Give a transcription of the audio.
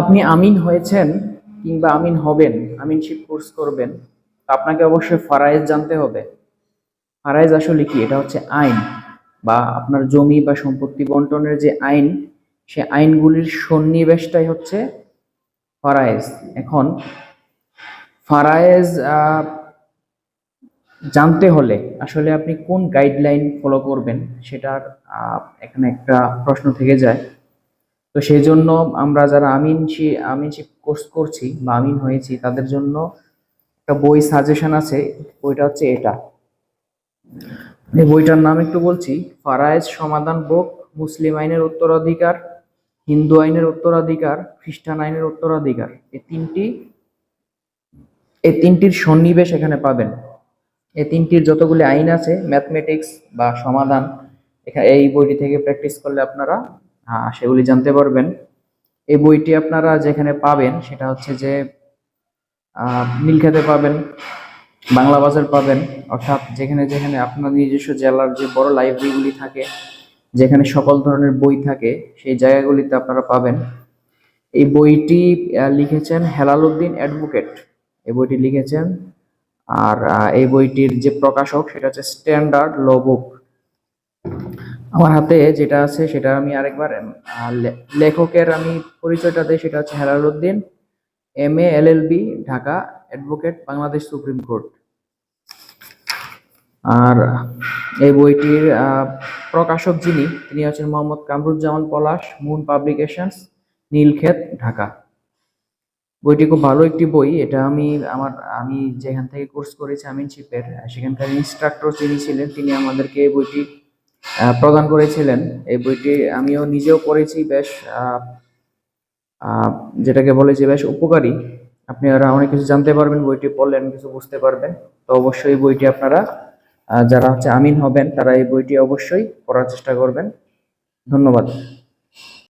আপনি আমিন হয়েছেন কিংবা আমিন হবেন, আমিন আমিনশিপ কোর্স করবেন আপনাকে অবশ্যই ফারাইজ জানতে হবে। ফারাইজ আসলে কি? এটা হচ্ছে আইন বা আপনার জমি বা সম্পত্তি বন্টনের যে আইন, সে আইনগুলির সন্নিবেশটাই হচ্ছে ফারায়েজ। এখন ফারায়েজ জানতে হলে আসলে আপনি কোন গাইডলাইন ফলো করবেন সেটার এখানে একটা প্রশ্ন থেকে যায়। তো সেই জন্য আমরা যারা আমিনশি আমিনশিপ কোর্স করছি বা আমিন হয়েছি, তাদের জন্য একটা বই সাজেশন আছে, বইটা হচ্ছে এটা। এই বইটার নাম একটু বলছি, ফারায়েজ সমাধান বুক, মুসলিম আইনের উত্তরাধিকার, হিন্দু আইনের উত্তরাধিকার, খ্রিস্টান আইনের উত্তরাধিকার। এই তিনটি, এই তিনটির সন্নিবেশ এখানে পাবেন। এই তিনটির যতগুলি আইন আছে, ম্যাথমেটিক্স বা সমাধান এই বইটি থেকে প্র্যাকটিস করলে আপনারা সেগুলি জানতে পারবেন। এই বইটি আপনারা যেখানে পাবেন সেটা হচ্ছে যে নীলক্ষেতে পাবেন, বাংলা বাজার পাবেন, অর্থাৎ যেখানে যেখানে আপনার নিজস্ব জেলার যে বড় লাইব্রেরিগুলি থাকে, যেখানে সকল ধরনের বই থাকে, সেই জায়গাগুলিতে আপনারা পাবেন। এই বইটি লিখেছেন হেলাল উদ্দিন অ্যাডভোকেট। এই বইটি লিখেছেন, আর এই বইটির যে প্রকাশক সেটা হচ্ছে স্ট্যান্ডার্ড ল বুক আমার হাতে যেটা আছে সেটা আমি আরেকবার লেখকের আমি পরিচয়টা দিই, সেটা হচ্ছে Helal Uddin, M A, L L B, Dhaka, advocate, Bangladesh Supreme Court. আর এই বইটির প্রকাশক যিনি, তিনি হচ্ছেন মোহাম্মদ কামরুজ্জামান পলাশ, মুন পাবলিকেশনস, নীলক্ষেত, ঢাকা। বইটি খুব ভালো একটি বই, এটা আমি, আমার, আমি যেখান থেকে কোর্স করেছি আমিনশিপের, সেখানকার ইনস্ট্রাক্টর যিনি ছিলেন, তিনি আমাদেরকে এই বইটি প্রদান করেছিলেন। এই বইটি আমিও নিজেও পড়েছি, বেশ যেটাকে বলে যে বেশ উপকারী। আপনি আপনারা অনেক কিছু জানতে পারবেন, বইটি পড়লেন, কিছু বুঝতে পারবেন। তো অবশ্যই বইটি আপনারা যারা হচ্ছে আমিন হবেন, তারা এই বইটি অবশ্যই পড়ার চেষ্টা করবেন। ধন্যবাদ।